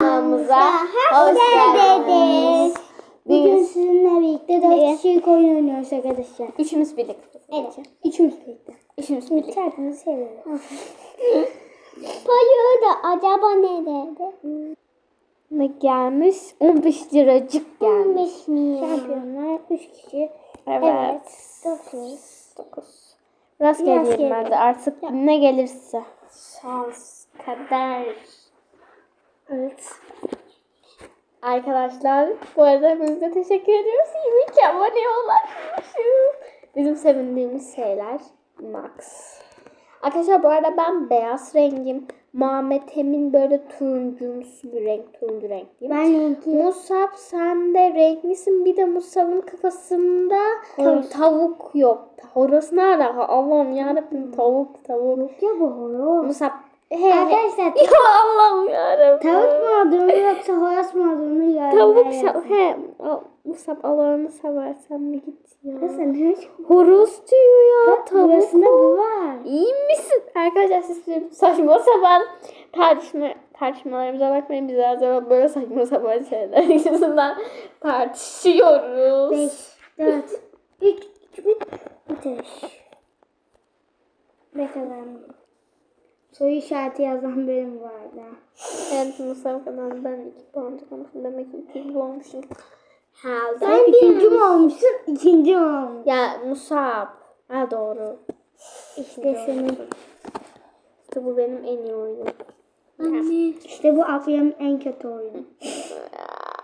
kanalımıza hoş geldiniz. Bugün sizinle birlikte dört kişilik oyun oynuyoruz arkadaşlar. üçümüz birlikte. Evet. Üçümüz birlikte. Üçümüz birlikte. Çarpını seviyorum. Payı da acaba nerede? Ne gelmiş? 15 liracık gelmiş. 15 milyon. Şampiyonlar 3 kişi. Evet. 9. 9. Rastgele diyelim hadi artık ne gelirse. Şans, kader. Evet. Arkadaşlar bu arada hepinize teşekkür ediyoruz. 22 aboneye ulaşmışız. Bizim sevindiğimiz şeyler Max. Arkadaşlar bu arada ben beyaz rengim. Muhammed Emin böyle turuncumsu bir renk. Turuncu renkliyim. Ben renkli. Musab sen de renklisin. Bir de Musab'ın kafasında Horoz. tavuk yok. Horoz ne alaka? Allah'ım yarabbim tavuk tavuk. Yok ya bu horoz. Musab he. Arkadaşlar Ya Allah'ım yarabbim. tavuk mu olduğunu yoksa horoz mu olduğunu yorumlara Tavuk yazın. şa- he. Al- Musab Allah'ını seversen bir git ya. Sen hiç Horoz diyor ya. Tavuk. Burasında bu var. İyi misin? Arkadaşlar siz bizim saçma sapan tartışma tartışmalarımıza bakmayın. Biz her zaman böyle saçma sapan şeyler yüzünden tartışıyoruz. 5, 4, 3, 3, 5. Ne kadar Soru işareti yazan benim vardı. Evet Mustafa kanalından 2 puan çıkmışım. Demek ki 200 olmuşum. Ha, Sen birinci mi olmuşsun, ikinci mi olmuşsun? Ya Musab. Ha doğru. İşte senin. İşte bu benim en iyi oyunum. Anne. İşte bu Afya'nın en kötü oyunu.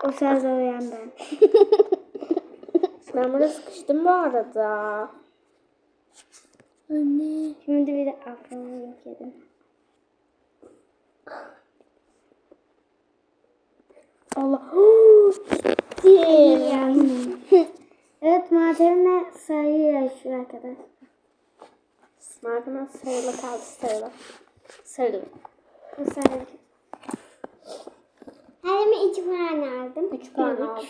O sırada uyan ben. Ben burada sıkıştım bu arada. Anne. Şimdi bir de Afya'nı yok yedim. Allah. Gittim. evet madenle sayı yaşıyor arkadaşlar. Smart'ına sarılı kaldı sarılı. Sarılı. Bu sayı. Her mi iki puan aldım? 3 puan aldım.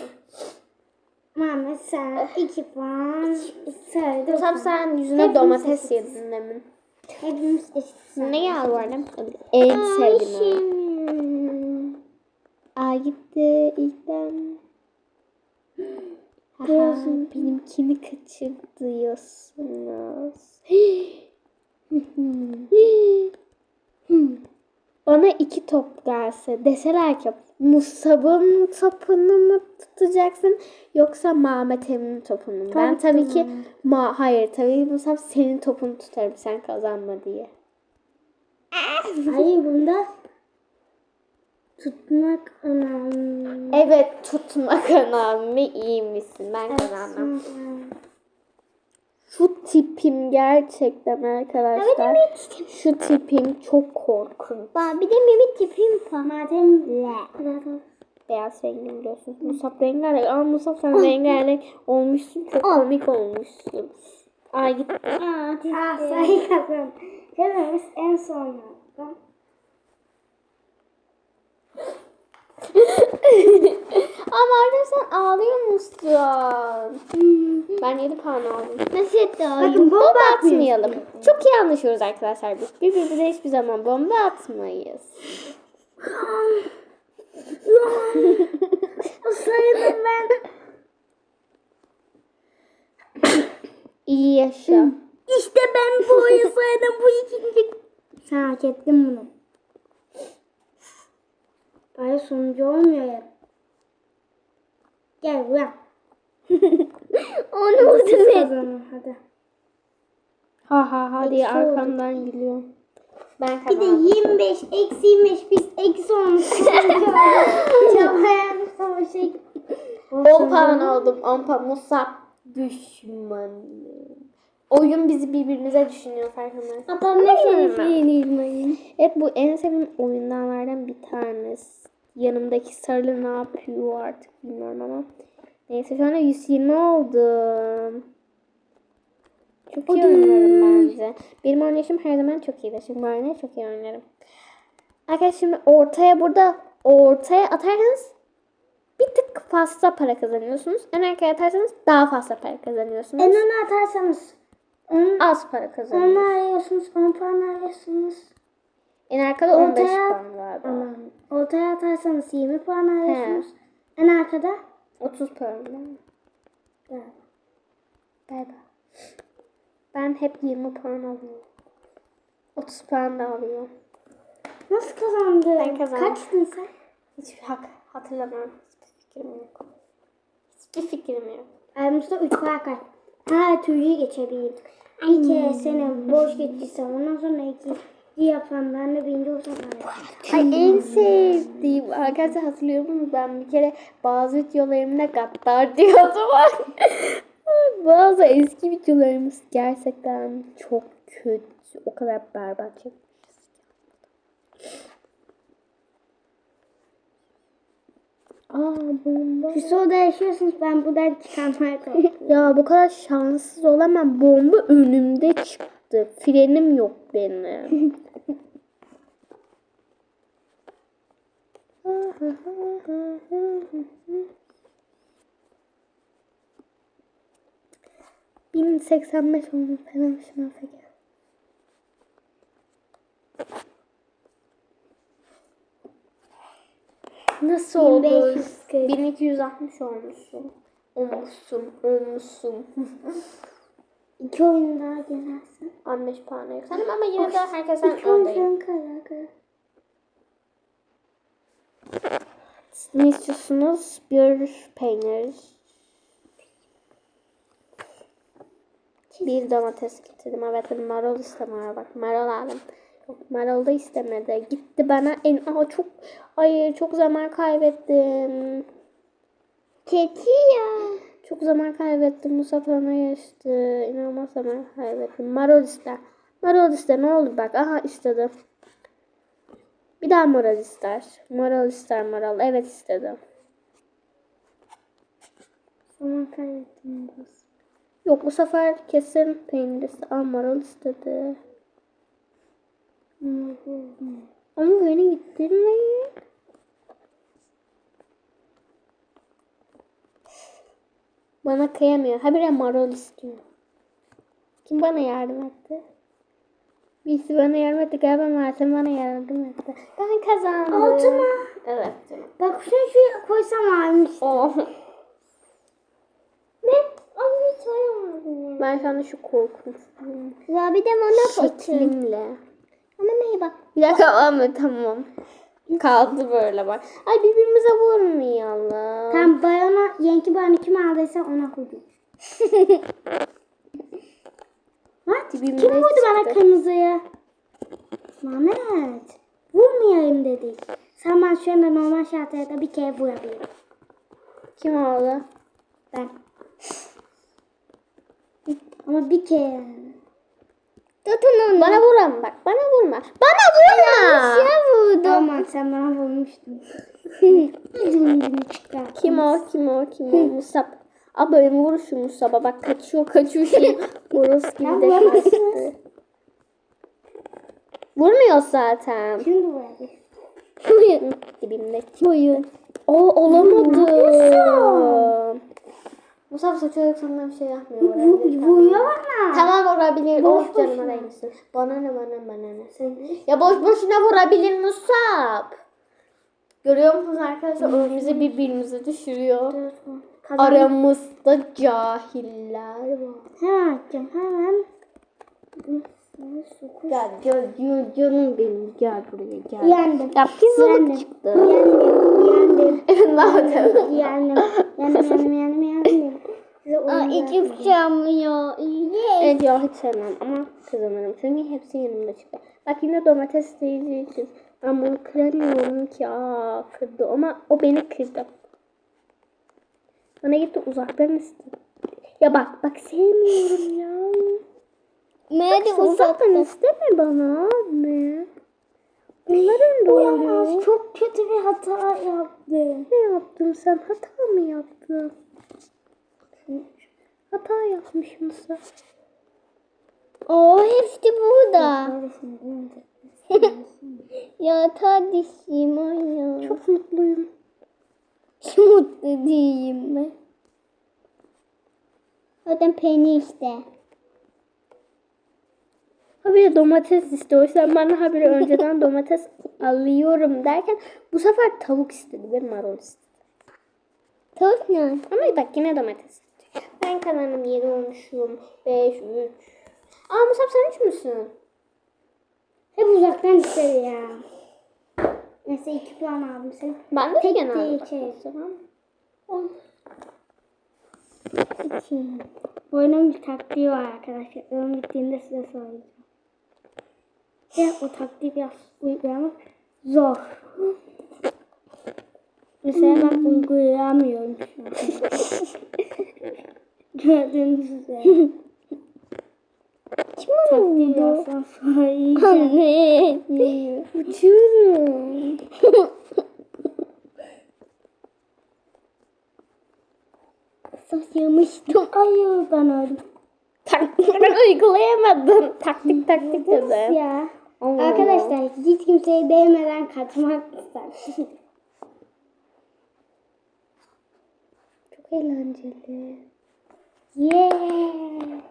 Mehmet sen iki puan. Sayıda Musab sen yüzüne domates yedin demin. Hepimiz eşit. Ne arada? En sevdiğim oyun. Aa gitti ilk ben. Haha, benimkini kaçırdıyorsunuz. Bana iki top gelse deseler ki Musab'ın topunu mu tutacaksın yoksa Mehmet Emin'in topunu mu? Ben tabii ki ma hayır tabii Musab senin topunu tutarım sen kazanma diye. Hayır bunda tutmak önemli. Evet tutmak önemli iyi misin? Ben kazandım. Şu tipim gerçekten arkadaşlar. Şu tipim çok korkunç. Bak bir de mimik tipim var. Madem Beyaz rengim biliyorsun. Musab rengarenk. Ama Musab sen rengarenk olmuşsun. Çok komik olmuşsun. Ay gitti. Aa, sayı kazan. Hepimiz en son Ama artık sen ağlıyor musun? Ben 7 puan aldım. Nasıl etti Bakın bomba atmayalım. Çok iyi anlaşıyoruz arkadaşlar biz. Birbirimize hiçbir zaman bomba atmayız. Sayıdım ben. İyi yaşa. İşte ben bu oyun saydım bu ikinci. Sen hak ettin bunu. Bari sonucu olmuyor ya. Gel buraya. Onu vurdum ben. Hadi. Ha ha ha diye Eksi oldu. arkamdan gülüyor. Ben Bir de kazandım. 25 eksi 25 biz eksi olmuş. Çabaya savaşa 10 puan aldım. 10 puan. Musab düşmanım. Oyun bizi birbirimize düşünüyor farkındayız. Atam ne sevdiğin Evet bu en sevdiğim oyunlardan bir tanesi. Yanımdaki sarılı ne yapıyor artık bilmiyorum ama. Neyse şu anda 120 oldum. Çok iyi oynuyorum bence. Benim oynayışım her zaman çok iyidir. Şimdi bu oyunu çok iyi oynarım. Arkadaşlar şimdi ortaya burada ortaya atarsanız bir tık fazla para kazanıyorsunuz. En arkaya atarsanız daha fazla para kazanıyorsunuz. En öne atarsanız 10 Az para kazanıyorsunuz. arıyorsunuz, 10 puan arıyorsunuz. En arkada 15 Ortaya- puan galiba. Aman Ortaya atarsanız 20 puan alıyorsunuz. En arkada 30 puan değil mi? Bay. Ben hep 20 puan alıyorum. 30 puan da alıyorum. Nasıl kazandın? Ben kazandım. Kaçtın sen? Hiçbir hak hatırlamıyorum. Hiçbir fikrim yok. Hiçbir fikrim yok. Aramızda 3 fark var. Her türlü geçebileyim. Bir kere sene boş geçtiyse ondan sonra iki yapan ben de birinci olsam. Ay en sevdiğim arkadaşlar hatırlıyor musunuz? Ben bir kere bazı videolarımda gaddar diyordum. bazı eski videolarımız gerçekten çok kötü. O kadar berbat çekmişiz. Aa bomba. Siz orada yaşıyorsunuz ben buradan çıkanlar korkuyorum. Ya bu kadar şanssız olamam. Bomba önümde çıktı. Frenim yok benim. Bin seksen beş olmuş şuna fakir. Nasıl oldu? 1540. 1260 olmuşsun. Olmuşsun, olmuşsun. İki oyun daha yenersin. 15 puana yükseldim ama yine de herkesten İki oyun öndeyim. falan kara Ne istiyorsunuz? Bir peynir. Bir domates getirdim. Evet marul istemiyorum. Bak marul aldım. Da istemedi. Gitti bana en... Aa çok... Hayır çok zaman kaybettim. Keçi ya. Çok zaman kaybettim. Mustafa ona geçti. İnanılmaz zaman kaybettim. Marul ister. Marul ister. Ne olur bak. Aha istedi. Bir daha marul ister. Marul ister marul. Evet istedi. Zaman kaybettim. Yok bu sefer kesin peynir istedi. Aa marul istedi. Ama beni gittirmeyin. Bana kıyamıyor. Habire marul istiyor. Kim bana yardım etti? Birisi bana yardım etti. Galiba Meltem bana yardım etti. Ben kazandım. Altı mı? Evet canım. Bak şunu şuraya koysam almış. Oh. Ne? Az bir çay olmadı. Ben şu anda şu korkunçluyum. Ya bir de bana Şeklimle. Ama bak. Bir dakika ama tamam. Kaldı böyle bak. Ay birbirimize vurmayalım. Tam bayana, yenki bayanı kim aldıysa ona koydum. What? Kim vurdu bana çıktı. kırmızıya? Mehmet. Vurmayayım dedik. Sen ben şu anda normal şartlarda bir kere vurabilirim. Kim oldu? Ben. Ama bir kere yani. Tutun onu. Bana vuran bak. Bana vurma. Bana vurma. vurdu. Aman sen bana vurmuştun. Kim o? Kim o? Kim o? Musab. Mi vurur şu Musab'a? Bak kaçıyor kaçıyor şey. Boros gibi Ya de kaçtı. Vurmuyor zaten. Şimdi vurabilir. Buyurun. Dibimde. Buyurun. Oo olamadı. Musab saçıyor sana bir şey yapmıyor. Vurabilir. Vuruyor bana. Tamam vurabilir. Boş oh canıma boşuna. değmesin. Bana ne bana bana ne. Sen... Ya boş boşuna vurabilir Musab. Görüyor musunuz arkadaşlar? Önümüze birbirimizi düşürüyor. Aramızda cahiller var. Hemen atacağım hemen. Gel gel gel canım benim gel buraya gel. Yendim. Ya pizzalık Yendim. çıktı. Yendim. Yendim. Evet ne yapalım? Yendim. Yendim. Yendim. Yendim. Yendim. Size oyun verdim. çıkamıyor. Evet ya hiç sevmem ama kazanırım. Çünkü hepsi yanımda çıktı. Bak yine domates için. Ben bunu kıramıyorum ki. Aa kırdı ama o beni kırdı. Bana gitti uzaktan istedi. Ya bak bak sevmiyorum ya. Nerede Bak, uzaktan isteme bana abi. Bunların oluyor. Çok kötü bir hata yaptım. Ne yaptın sen? Hata mı yaptın? Hata yapmış mısın? Oo hepsi burada. ya kardeşim ya. Çok mutluyum. Mutlu değilim ben. Zaten peynir işte. Habire domates istiyor. Ben de habire önceden domates alıyorum derken bu sefer tavuk istedi ve marul istedi. Tavuk ne? Ama bak yine domates. Ben kazandım 7 olmuşum. 5, 3. Aa Musab sen 3 müsün? Hep uzaktan istedi ya. Neyse iki puan aldım sen. Ben de Tek genelde değil, bak şey. o zaman. İki. Bu oyunun bir taktiği var arkadaşlar. Oyun bittiğinde size söyleyeceğim. Ve o taktiği biraz uygulamak zor. Mesela ben uygulayamıyorum şu an. Gördüğünüz üzere. Birazdan söyleyeceğim. Anne. Uçuyorum. Saslamıştım. Hayır ben öldüm. Taktik uygulayamadın. Taktik taktik dedi. Ya. Allah Arkadaşlar hiç kimseye değmeden kaçmak ister. Çok eğlenceli. Yeah.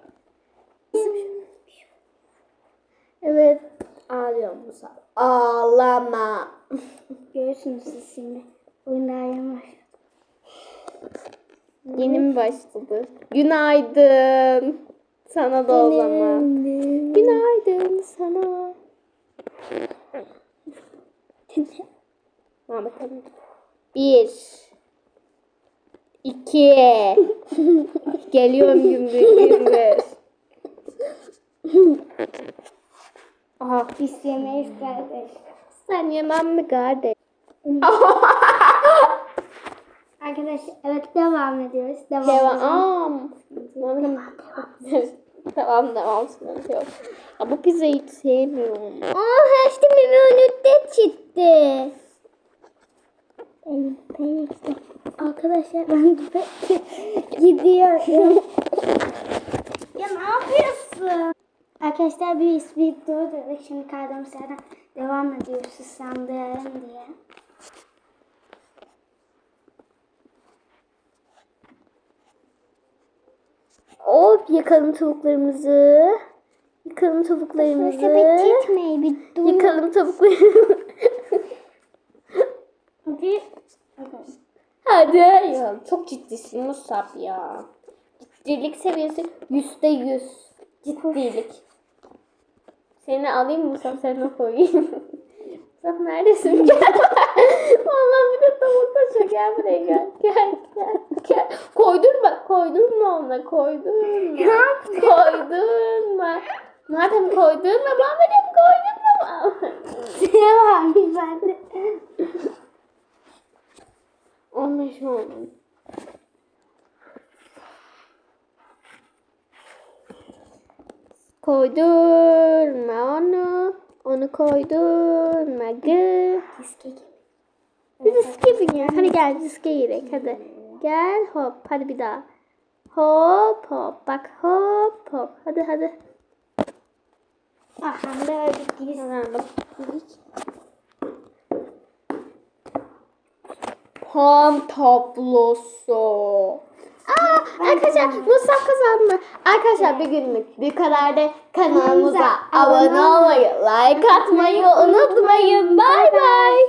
Evet. Ağlıyorum bu sefer. Ağlama. Görürsünüz siz şimdi. Oyun daha yeni mi başladı? Günaydın. Sana da zaman. Günaydın sana. Bakalım. Bir. İki. Geliyorum gümbür gümbür. Aha. Biz yemeyiz kardeş. Sen yemem mi kardeş? Arkadaşlar evet devam ediyoruz. Devam. Devam. Devam devam sıkıntı yok. Ya bu pizzayı hiç sevmiyorum. Aa işte mimi önütte çıktı. Ben işte. Arkadaşlar ben gidiyorum. ya ne yapıyorsun? Arkadaşlar bir durdurduk. Şimdi kaldığımız yerden devam ediyoruz ıslandıralım diye. Hop yakalım tavuklarımızı. Yakalım tavuklarımızı. gitmeyi bir dur. Yakalım tavuklarımızı. Hadi. Ya. Çok ciddisin Musab ya. Ciddilik seviyesi yüzde yüz. Ciddilik. Seni alayım Musab sana koyayım. Musab neredesin? Gel. Vallahi bir de tavuk taşı. Gel buraya gel. Gel gel gel. Koydurma. Koydurma ona. Koydurma. koydurma. Madem koydurma. Madem koydurma. Ne varmış bende? 15 oldu. Koydurma onu. Onu koydurma. Gı. Riske gibi. Bir riske biniyor. Hadi gel riske girek. Hadi. Gel hop. Hadi bir daha. Hop hop. Bak hop hop. Hadi hadi. Aha da öldük gibi. Ham tablosu. Aa, arkadaşlar Mustafa kazandı. Arkadaşlar bir günlük bir kadar da kanalımıza abone olmayı, like atmayı unutmayın. Bay bay.